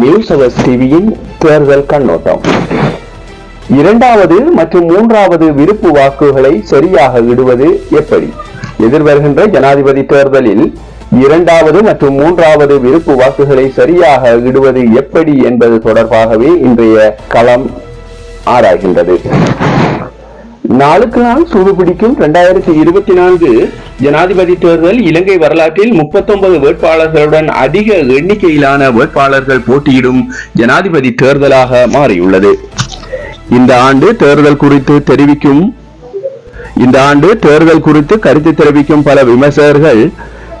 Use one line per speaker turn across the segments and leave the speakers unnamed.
News அவர் டிவியின் தேர்தல் கண்ணோட்டம். இரண்டாவது மற்றும் மூன்றாவது விருப்பு வாக்குகளை சரியாக இடுவது எப்படி? எதிர்வருகின்ற ஜனாதிபதி தேர்தலில் இரண்டாவது மற்றும் மூன்றாவது விருப்பு வாக்குகளை சரியாக இடுவது எப்படி என்பது தொடர்பாகவே இன்றைய களம் ஆராய்கின்றது. நாளுக்கு நாள் சூடு பிடிக்கும். இரண்டாயிரத்தி இருபத்தி நான்கு ஜனாதிபதி தேர்தல் இலங்கை வரலாற்றில் முப்பத்தொன்பது வேட்பாளர்களுடன் அதிக எண்ணிக்கையிலான வேட்பாளர்கள் போட்டியிடும் ஜனாதிபதி தேர்தலாக மாறியுள்ளது. இந்த ஆண்டு தேர்தல் குறித்து தெரிவிக்கும் இந்த ஆண்டு தேர்தல் குறித்து கருத்து தெரிவிக்கும் பல விமர்சகர்கள்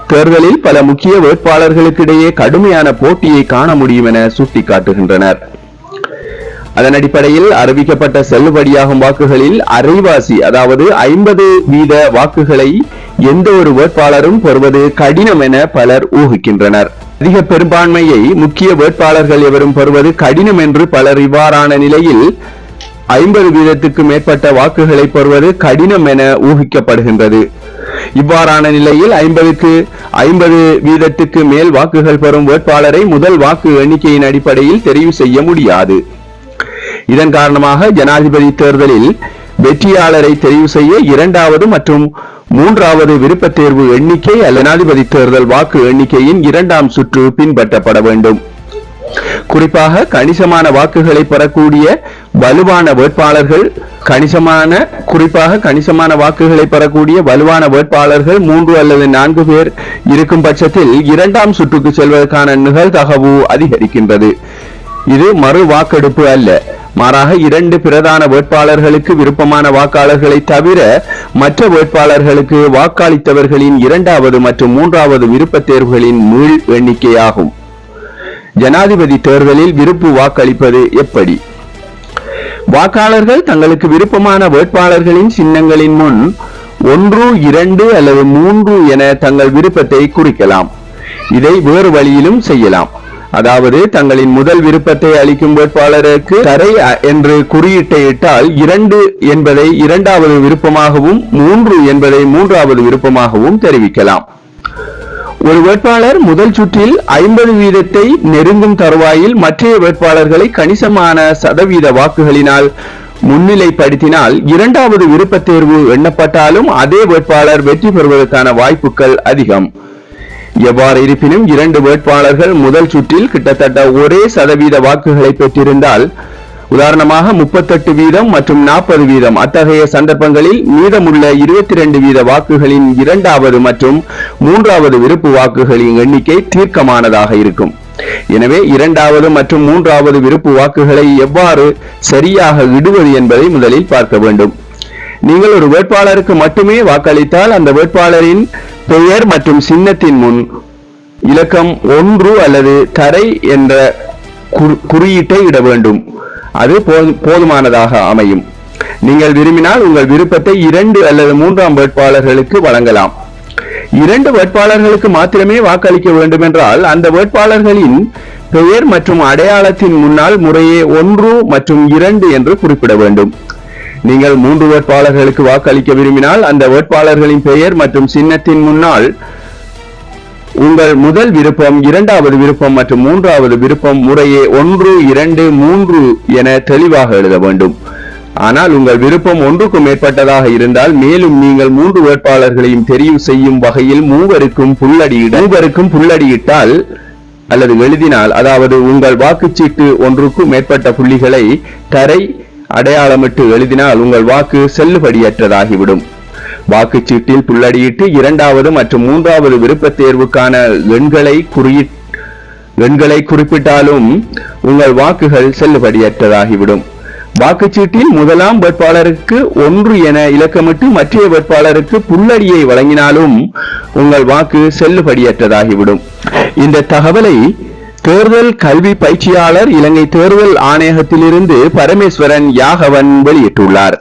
தேர்தலில் பல முக்கிய வேட்பாளர்களுக்கிடையே கடுமையான போட்டியை காண முடியும் என சுட்டிக்காட்டுகின்றனர். அதன் அடிப்படையில் அறிவிக்கப்பட்ட செல்லுபடியாகும் வாக்குகளில் அரைவாசி அதாவது ஐம்பது வீத வாக்குகளை எந்த ஒரு வேட்பாளரும் பெறுவது கடினம் என பலர் ஊகிக்கின்றனர். அதிக பெரும்பான்மையை முக்கிய வேட்பாளர்கள் எவரும் பெறுவது கடினம் என்று பலர் இவ்வாறான நிலையில் ஐம்பது வீதத்துக்கு மேற்பட்ட வாக்குகளை பெறுவது கடினம் என ஊகிக்கப்படுகின்றது. இவ்வாறான நிலையில் ஐம்பதுக்கு ஐம்பது வீதத்துக்கு மேல் வாக்குகள் பெறும் வேட்பாளரை முதல் வாக்கு எண்ணிக்கையின் அடிப்படையில் தெரிவு செய்ய முடியாது. இதன் காரணமாக ஜனாதிபதி தேர்தலில் வெற்றியாளரை தெரிவு செய்ய இரண்டாவது மற்றும் மூன்றாவது விருப்பத் தேர்வு எண்ணிக்கை அல்ல ஜனாதிபதி தேர்தல் வாக்கு எண்ணிக்கையின் இரண்டாம் சுற்று பின்பற்றப்பட வேண்டும். குறிப்பாக கணிசமான வாக்குகளை பெறக்கூடிய வலுவான வேட்பாளர்கள் கணிசமான குறிப்பாக கணிசமான வாக்குகளை பெறக்கூடிய வலுவான வேட்பாளர்கள் மூன்று அல்லது நான்கு பேர் இருக்கும் பட்சத்தில் இரண்டாம் சுற்றுக்கு செல்வதற்கான நிகழ்தகவு அதிகரிக்கின்றது. இது மறு வாக்கெடுப்பு அல்ல. மாறாக இரண்டு பிரதான வேட்பாளர்களுக்கு விருப்பமான வாக்காளர்களை தவிர மற்ற வேட்பாளர்களுக்கு வாக்களித்தவர்களின் இரண்டாவது மற்றும் மூன்றாவது விருப்பத் தேர்வுகளின் மீள் எண்ணிக்கையாகும். ஜனாதிபதி தேர்தலில் விருப்பு வாக்களிப்பது எப்படி? வாக்காளர்கள் தங்களுக்கு விருப்பமான வேட்பாளர்களின் சின்னங்களின் முன் ஒன்று இரண்டு அல்லது மூன்று என தங்கள் விருப்பத்தை குறிக்கலாம். இதை வேறு வழியிலும் செய்யலாம். அதாவது தங்களின் முதல் விருப்பத்தை அளிக்கும் வேட்பாளருக்கு தரை என்று குறியீட்டை இட்டால் இரண்டு என்பதை இரண்டாவது விருப்பமாகவும் மூன்று என்பதை மூன்றாவது விருப்பமாகவும் தெரிவிக்கலாம். ஒரு வேட்பாளர் முதல் சுற்றில் ஐம்பது வீதத்தை நெருங்கும் தருவாயில் மற்றைய வேட்பாளர்களை கணிசமான சதவீத வாக்குகளினால் முன்னிலைப்படுத்தினால் இரண்டாவது விருப்பத் தேர்வு எண்ணப்பட்டாலும் அதே வேட்பாளர் வெற்றி பெறுவதற்கான வாய்ப்புகள் அதிகம். எவ்வாறு இருப்பினும் இரண்டு வேட்பாளர்கள் முதல் சுற்றில் கிட்டத்தட்ட ஒரே சதவீத வாக்குகளை பெற்றிருந்தால் உதாரணமாக முப்பத்தெட்டு வீதம் மற்றும் நாற்பது வீதம் அத்தகைய சந்தர்ப்பங்களில் மீதமுள்ள இருபத்தி ரெண்டு வீத வாக்குகளின் இரண்டாவது மற்றும் மூன்றாவது விருப்பு வாக்குகளின் எண்ணிக்கை தீர்க்கமானதாக இருக்கும். எனவே இரண்டாவது மற்றும் மூன்றாவது விருப்பு வாக்குகளை எவ்வாறு சரியாக இடுவது என்பதை முதலில் பார்க்க வேண்டும். நீங்கள் ஒரு வேட்பாளருக்கு மட்டுமே வாக்களித்தால் அந்த வேட்பாளரின் பெயர் மற்றும் சின்னத்தின் முன் இலக்கம் ஒன்று அல்லது தரை என்ற குறியீட்டை இட வேண்டும். அது போதுமானதாக அமையும். நீங்கள் விரும்பினால் உங்கள் விருப்பத்தை இரண்டு அல்லது மூன்றாம் வேட்பாளர்களுக்கு வழங்கலாம். இரண்டு வேட்பாளர்களுக்கு மாத்திரமே வாக்களிக்க வேண்டும் என்றால் அந்த வேட்பாளர்களின் பெயர் மற்றும் அடையாளத்தின் முன்னால் முறையே ஒன்று மற்றும் இரண்டு என்று குறிப்பிட வேண்டும். நீங்கள் மூன்று வேட்பாளர்களுக்கு வாக்களிக்க விரும்பினால் அந்த வேட்பாளர்களின் பெயர் மற்றும் சின்னத்தின் முன்னால் உங்கள் முதல் விருப்பம் இரண்டாவது விருப்பம் மற்றும் மூன்றாவது விருப்பம் முறையே ஒன்று இரண்டு மூன்று என தெளிவாக எழுத வேண்டும். ஆனால் உங்கள் விருப்பம் ஒன்றுக்கும் மேற்பட்டதாக இருந்தால் மேலும் நீங்கள் மூன்று வேட்பாளர்களையும் தெரிவு செய்யும் வகையில் மூவருக்கும் புள்ளடியிட மூவருக்கும் புள்ளடியிட்டால் அல்லது எழுதினால் அதாவது உங்கள் வாக்குச்சீட்டு ஒன்றுக்கும் மேற்பட்ட புள்ளிகளை தரை அடையாளமிட்டு எழுதினால் உங்கள் வாக்கு செல்லுபடியற்றதாகிவிடும். வாக்குச்சீட்டில் புள்ளடியிட்டு இரண்டாவது மற்றும் மூன்றாவது விருப்பத் தேர்வுக்கான எண்களை குறியி எண்களை குறிப்பிட்டாலும் உங்கள் வாக்குகள் செல்லுபடியற்றதாகிவிடும். வாக்குச்சீட்டில் முதலாம் வேட்பாளருக்கு ஒன்று என இலக்கமிட்டு மற்றைய வேட்பாளருக்கு புள்ளடியை வழங்கினாலும் உங்கள் வாக்கு செல்லுபடியற்றதாகிவிடும். இந்த தகவலை தேர்தல் கல்வி பயிற்சியாளர் இலங்கை தேர்தல் ஆணையகத்திலிருந்து பரமேஸ்வரன் யாகவன் வெளியிட்டுள்ளார்.